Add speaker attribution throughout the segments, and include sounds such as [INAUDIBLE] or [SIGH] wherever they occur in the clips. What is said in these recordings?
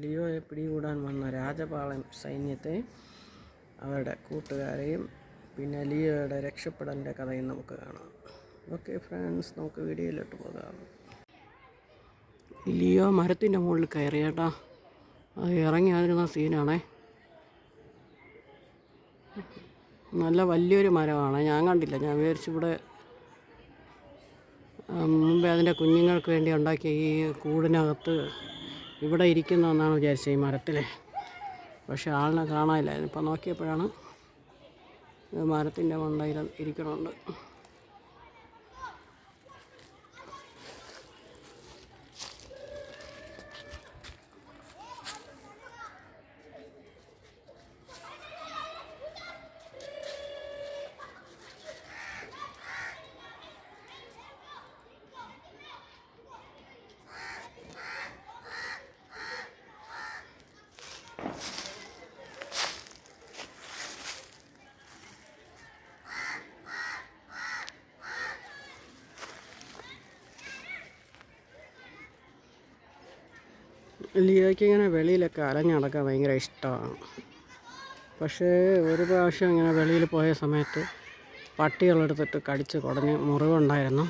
Speaker 1: ലിയോയെ പിടികൂടാൻ വന്ന രാജപാളൻ സൈന്യത്തെ അവരുടെ കൂട്ടുകാരെയും പിന്നെ ലിയോയുടെ രക്ഷപ്പെടലിന്റെ കഥയും നമുക്ക് കാണാം. ഓക്കെ ഫ്രണ്ട്സ് നമുക്ക് വീഡിയോയിലോട്ട് പോകാം. ലിയോ മരത്തിന്റെ മുകളിൽ കയറി കേട്ടോ അത് ഇറങ്ങി അതിരുന്ന സീനാണേ. നല്ല വലിയൊരു മരമാണ്. ഞാൻ കണ്ടില്ല. ഞാൻ വിചാരിച്ചിവിടെ മുമ്പേ അതിന്റെ കുഞ്ഞുങ്ങൾക്ക് വേണ്ടി ഉണ്ടാക്കിയ ഈ കൂടിനകത്ത് ഇവിടെ ഇരിക്കുന്നതെന്നാണ് വിചാരിച്ചത് ഈ മരത്തിൽ പക്ഷേ ആളിനെ കാണാനില്ല ഇപ്പോൾ നോക്കിയപ്പോഴാണ് മരത്തിന്റെ മണ്ടയിൽ ഇരിക്കണുണ്ട് ലിയോയ്ക്ക് ഇങ്ങനെ വെളിയിലൊക്കെ അലഞ്ഞ് നടക്കാൻ ഭയങ്കര ഇഷ്ടമാണ്. പക്ഷേ ഒരു പ്രാവശ്യം ഇങ്ങനെ വെളിയിൽ പോയ സമയത്ത് പട്ടികളെടുത്തിട്ട് കടിച്ച് കുടഞ്ഞ് മുറിവുണ്ടായിരുന്നു.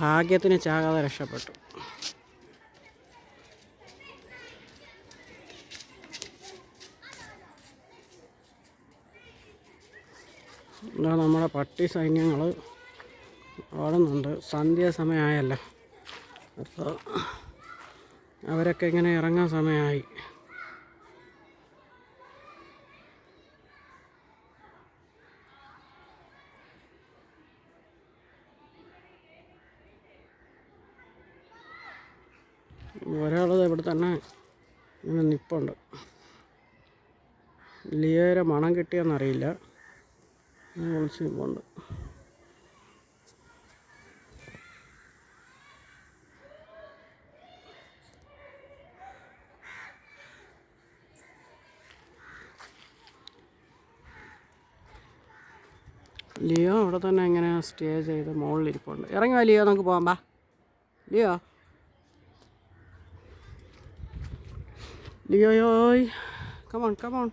Speaker 1: ഭാഗ്യത്തിന് ചാകാതെ രക്ഷപ്പെട്ടു. നമ്മുടെ പട്ടി സൈന്യങ്ങൾ ഓടുന്നുണ്ട്. സന്ധ്യാസമയമായല്ലോ അപ്പോൾ അവരൊക്കെ ഇങ്ങനെ ഇറങ്ങാൻ സമയമായി. ഒരാളത് ഇവിടെ തന്നെ ഇങ്ങനെ നിപ്പുണ്ട്. ലിയോയുടെ മണം കിട്ടിയെന്നറിയില്ല. വിളിച്ച് നിപ്പുണ്ട്. ലിയോ അവിടെ തന്നെ ഇങ്ങനെ സ്റ്റേ ചെയ്ത് മുകളിലിരിപ്പുണ്ട്. ഇറങ്ങി ലിയോ നമുക്ക് പോകാം ബാ ലിയോ. ലിയോയോയ്. കമോൺ കമോൺ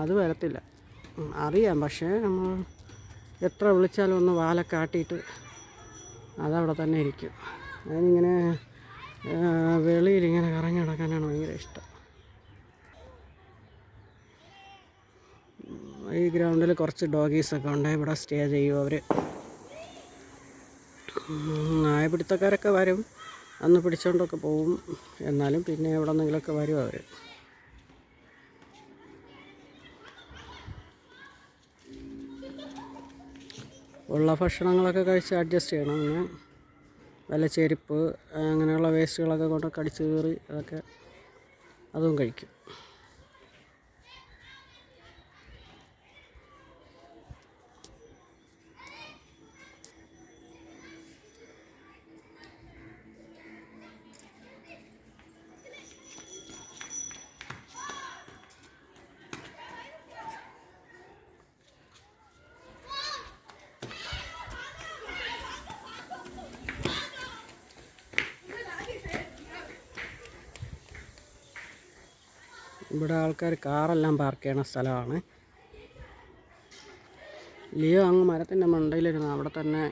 Speaker 1: അത് വരത്തില്ല. അറിയാം പക്ഷേ നമ്മൾ എത്ര വിളിച്ചാലും ഒന്ന് വാലൊക്കെ ആട്ടിയിട്ട് അതവിടെ തന്നെ ഇരിക്കും. അതിനിങ്ങനെ വെളിയിൽ വെളിയിലിങ്ങനെ കറങ്ങി നടക്കാനാണ് ഭയങ്കര ഇഷ്ടം. ഈ ഗ്രൗണ്ടിൽ കുറച്ച് ഡോഗീസൊക്കെ ഉണ്ട്. ഇവിടെ സ്റ്റേ ചെയ്യും അവർ നായപിടുത്തക്കാരൊക്കെ വരും. അന്ന് പിടിച്ചോണ്ടൊക്കെ പോവും. എന്നാലും പിന്നെ എവിടെ നിന്നെങ്കിലുമൊക്കെ വരും അവർ ഉള്ള ഭക്ഷണങ്ങളൊക്കെ കഴിച്ച് അഡ്ജസ്റ്റ് ചെയ്യണം. അങ്ങനെ വല്ല ചെരുപ്പ് അങ്ങനെയുള്ള വേസ്റ്റുകളൊക്കെ കൊണ്ടൊക്കെ അടിച്ചു കീറി അതൊക്കെ അതും കഴിക്കും. ഇവിടെ ആൾക്കാർ കാറെല്ലാം പാർക്ക് ചെയ്യണ സ്ഥലമാണ്. ലിയോ അങ്ങ് മരത്തിന്റെ മണ്ടയിലിരുന്ന് അവിടെ തന്നെ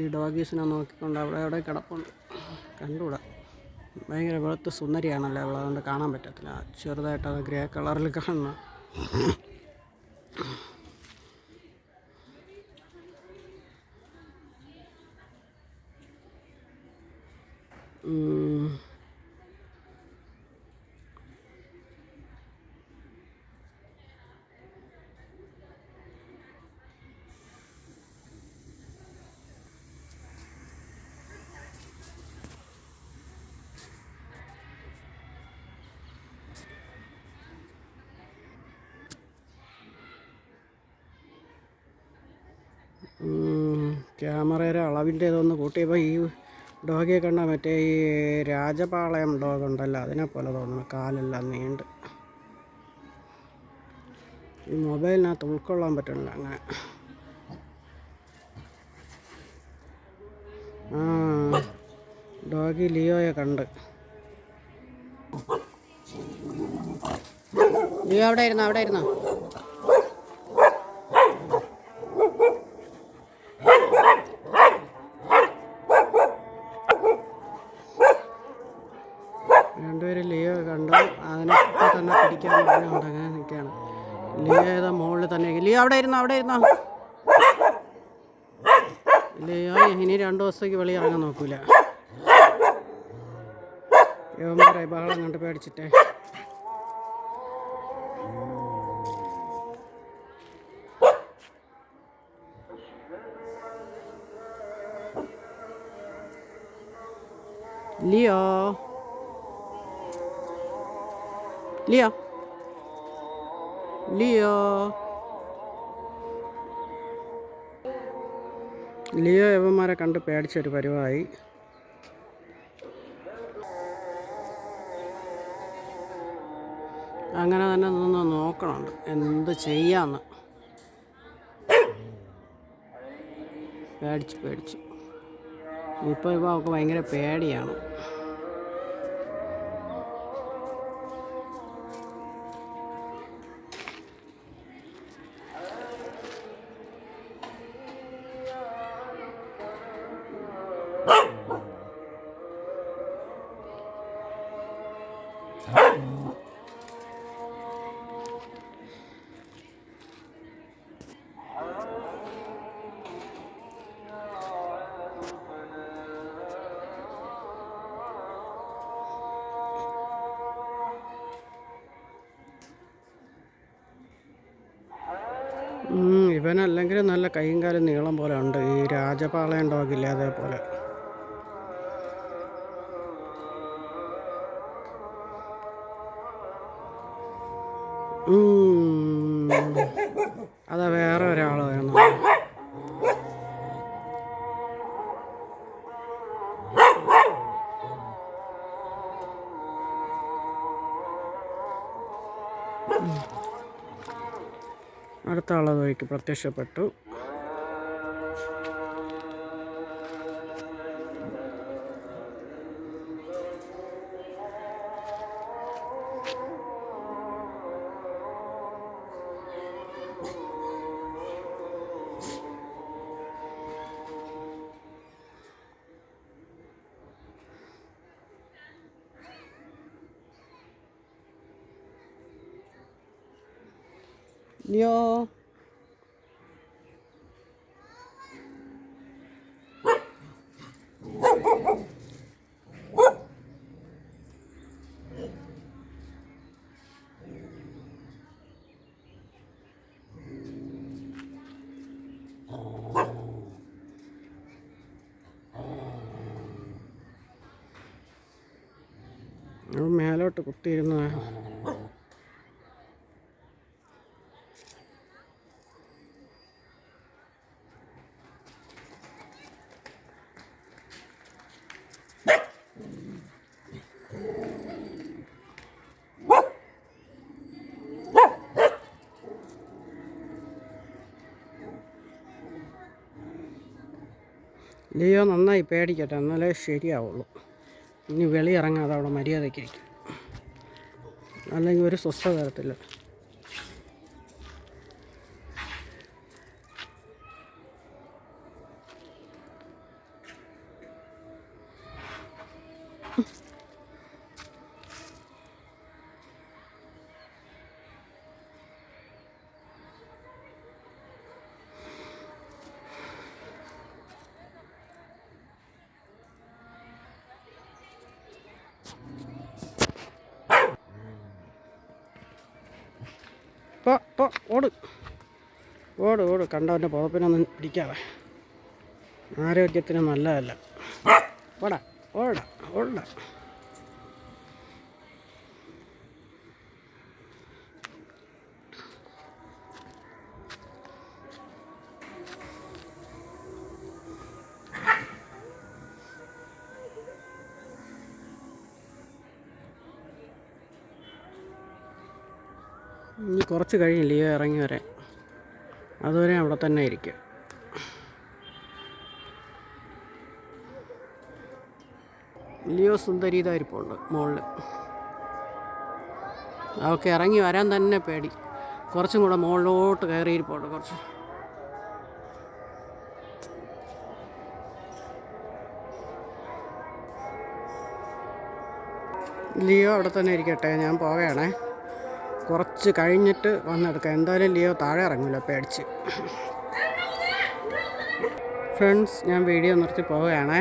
Speaker 1: ഈ ഡോഗീസിനെ നോക്കിക്കൊണ്ട് അവിടെ അവിടെ കിടപ്പുണ്ട് കണ്ടുകൂടാ. ഭയങ്കര വെളുത്ത സുന്ദരിയാണല്ലോ അതുകൊണ്ട് കാണാൻ പറ്റത്തില്ല. ചെറുതായിട്ട് അത് ഗ്രേ കളറിൽ കാണുന്ന ക്യാമറയുടെ അളവിന്റെ ഇതൊന്ന് കൂട്ടിയപ്പോൾ ഈ ഡോഗിയെ കണ്ട മറ്റേ ഈ രാജപാളയം ഡോഗ് ഉണ്ടല്ലോ അതിനെ പോലെ തോന്നുന്നു കാലെല്ലാം നീണ്ട്. ഈ മൊബൈലിനകത്ത് ഉൾക്കൊള്ളാൻ പറ്റണില്ല അങ്ങനെ. ആ ഡോഗി ലിയോയെ കണ്ട്. ലിയോ അവിടെ ഇരുന്നോ അവിടെ ഇരുന്നോ? രണ്ടുപേരും ലിയോ കണ്ടു. അതിനെ തന്നെ പിടിക്കാൻ പറഞ്ഞുകൊണ്ട് അങ്ങനെ നിൽക്കുകയാണ് ലിയോ ഏതാ മുകളിൽ തന്നെ. ലിയ അവിടെ ഇരുന്നോ അവിടെ ഇരുന്നോ? ലിയോ ഇനി രണ്ടു ദിവസത്തേക്ക് വെളി ഇറങ്ങാൻ നോക്കൂല. ബഹളം കണ്ട് പേടിച്ചിട്ടേ. ലിയോ? ലിയോ ലിയോ ലിയോ എവന്മാരെ കണ്ട് പേടിച്ചൊരു പരിവായി. അങ്ങനെ തന്നെ നിന്ന് നോക്കണുണ്ട് എന്ത് ചെയ്യാന്ന്. പേടിച്ച് പേടിച്ച്. ഇപ്പോൾ ഇപ്പോൾ അവൾക്ക് ഭയങ്കര പേടിയാണ്. ഇവനല്ലെങ്കിൽ നല്ല കൈയും കാലും നീളം പോലെ ഉണ്ട്. ഈ രാജപാളയം ഡോഗില്ലേ അതേപോലെ. അതാ വേറെ ഒരാൾ വേണം അടുത്ത ആളത് വഴിക്ക് പ്രത്യക്ഷപ്പെട്ടു. ലിയോ അവൻ മേലോട്ട് കുത്തിയിരുന്ന ലിയോ നന്നായി പേടിക്കട്ടെ. എന്നാലേ ശരിയാവുള്ളൂ. ഇനി വെളിയിറങ്ങാതെ അവിടെ മര്യാദയ്ക്ക് ഇരിക്കും അല്ലെങ്കിൽ ഒരു സ്വസ്ഥ തരത്തില്ല പോ പോ ഓട്. ഓട് ഓട്. കണ്ടവന്റെ പുറപ്പിനൊന്നും പിടിക്കാതെ. ആരോഗ്യത്തിന് നല്ലതല്ല. ഓടാ ഓടാ ഓടാ. ഇനി കുറച്ച് കഴിഞ്ഞ് ലിയോ ഇറങ്ങി വരെ അതുവരെ അവിടെ തന്നെ ഇരിക്കും. ലിയോ സുന്ദരീതായിരിപ്പുണ്ട് മുകളിൽ അവൾക്ക് ഇറങ്ങി വരാൻ തന്നെ പേടി. കുറച്ചും കൂടെ മുകളിലോട്ട് കയറിയിരിപ്പുണ്ട് കുറച്ച്. ലിയോ അവിടെ തന്നെ ഇരിക്കട്ടെ ഞാൻ പോവുകയാണേ കുറച്ച് കഴിഞ്ഞിട്ട് വന്നെടുക്കാം. എന്തായാലും ലിയോ താഴെ ഇറങ്ങില്ല പേടിച്ച്. [LAUGHS] ഫ്രണ്ട്സ് ഞാൻ വീഡിയോ നിർത്തി പോവുകയാണേ.